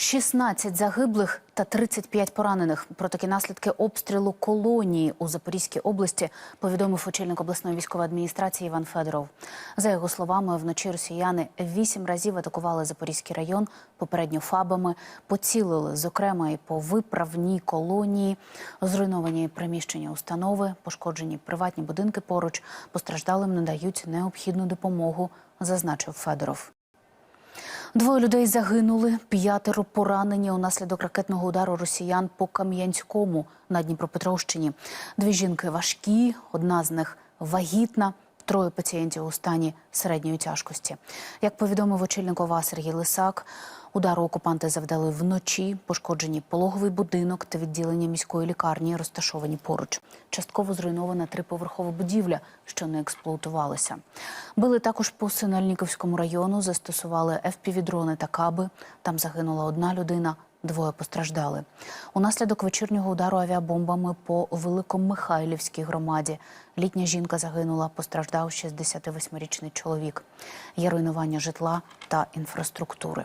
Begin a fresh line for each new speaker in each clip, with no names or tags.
16 загиблих та 35 поранених. Про такі наслідки обстрілу колонії у Запорізькій області повідомив очільник обласної військової адміністрації Іван Федоров. За його словами, вночі росіяни вісім разів атакували Запорізький район, попередньо фабами, поцілили, зокрема, і по виправній колонії, зруйновані приміщення установи, пошкоджені приватні будинки поруч, постраждалим надають необхідну допомогу, зазначив Федоров. Двоє людей загинули, п'ятеро поранені унаслідок ракетного удару росіян по Кам'янському на Дніпропетровщині. Дві жінки важкі, одна з них вагітна. Троє пацієнтів у стані середньої тяжкості. Як повідомив очільник ОВА Сергій Лисак, удару окупанти завдали вночі, пошкоджені пологовий будинок та відділення міської лікарні, розташовані поруч. Частково зруйнована триповерхова будівля, що не експлуатувалася. Били також по Синельніковському району, застосували ФПВ-дрони та каби. Там загинула одна людина. Двоє постраждали. Унаслідок вечірнього удару авіабомбами по Великомихайлівській громаді. Літня жінка загинула, постраждав 68-річний чоловік. Є руйнування житла та інфраструктури.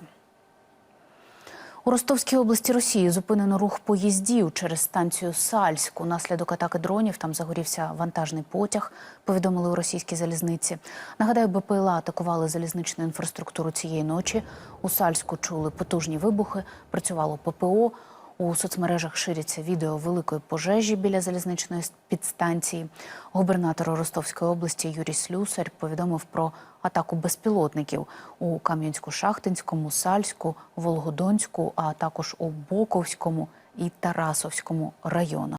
У Ростовській області Росії зупинено рух поїздів через станцію Сальську. Наслідок атаки дронів там загорівся вантажний потяг, повідомили у російській залізниці. Нагадаю, БПЛА атакували залізничну інфраструктуру цієї ночі. У Сальську чули потужні вибухи, працювало ППО. У соцмережах ширяться відео великої пожежі біля залізничної підстанції. Губернатор Ростовської області Юрій Слюсар повідомив про атаку безпілотників у Кам'янську-Шахтинському, Сальську, Волгодонську, а також у Боковському і Тарасовському районах.